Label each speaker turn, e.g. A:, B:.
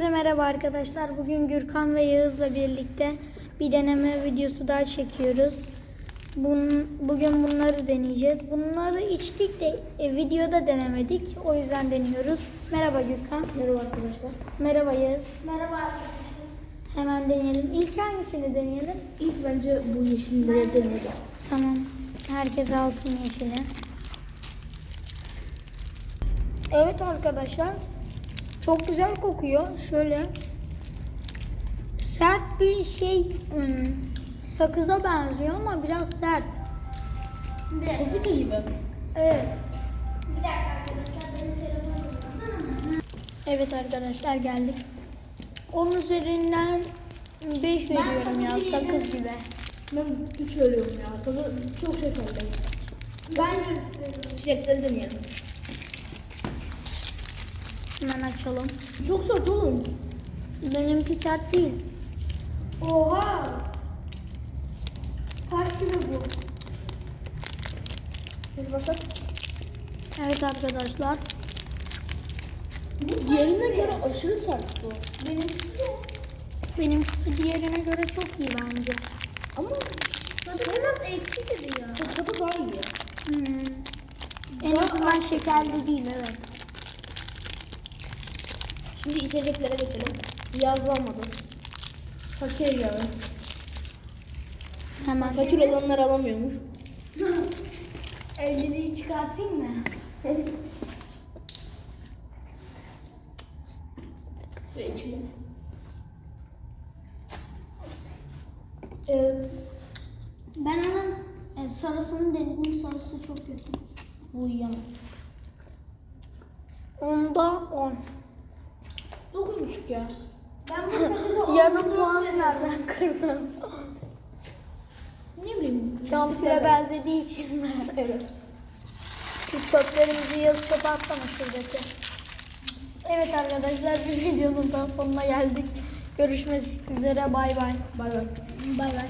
A: Herkese merhaba arkadaşlar. Bugün Gürkan ve Yağız'la birlikte bir deneme videosu daha çekiyoruz. Bun, bugün bunları deneyeceğiz. Bunları içtik de e, videoda denemedik. O yüzden deniyoruz. Merhaba Gürkan.
B: Merhaba arkadaşlar.
A: Merhaba Yağız.
C: Merhaba
A: Hemen deneyelim. İlk hangisini deneyelim?
B: İlk bence bu yeşilleri deneyelim.
A: Tamam. Herkes alsın yeşili. Evet arkadaşlar. Çok güzel kokuyor. Şöyle sert bir şey hmm, sakıza benziyor ama biraz sert.
B: Kofita gibi.
A: Evet.
C: Bir dakika arkadaşlar benim telefonum.
A: Evet arkadaşlar geldik. Onun üzerinden 5 veriyorum ya sakız gibi.
B: Ben 3 veriyorum ya. Tadı çok şey kaldı.
C: Ben
B: Çilekleri deneyelim.
A: Hemen açalım.
B: Çok sert oğlum.
A: Benimki sert değil.
C: Oha! Kaç kilo bu?
B: Hadi başlat.
A: Evet arkadaşlar.
B: Diğerine göre aşırı sert bu.
C: Benimkisi de.
A: Benimkisi diğerine göre çok iyi bence.
B: Ama
C: Tadı biraz ekşi gibi ya.
B: tadı daha iyi.
A: Hmm. En azından şekerli değil evet.
B: Şimdi içeceklere geçelim. Yazılmadı. Fakir yağı.
A: Hemen.
B: Fakir olanlar alamıyormuş.
C: Evliliği çıkartayım mı?
B: Ve içelim.
C: Ee, ben onun e, sarısını denedim. Sarısı çok kötü.
B: Bu yiyemem.
A: Onda 10.
B: 9,5 ya.
C: Ben bu sakızı
A: Yarım puan nereden kırdın?
B: Ne bileyim.
A: Cansıyla benzediği için mi?
B: Evet.
A: Şu çöplerimizi yaz çöpe atlama şuradaki. Evet arkadaşlar bir videonun daha sonuna geldik. Görüşmek üzere bay bay.
B: Bay bay.
A: Bay bay.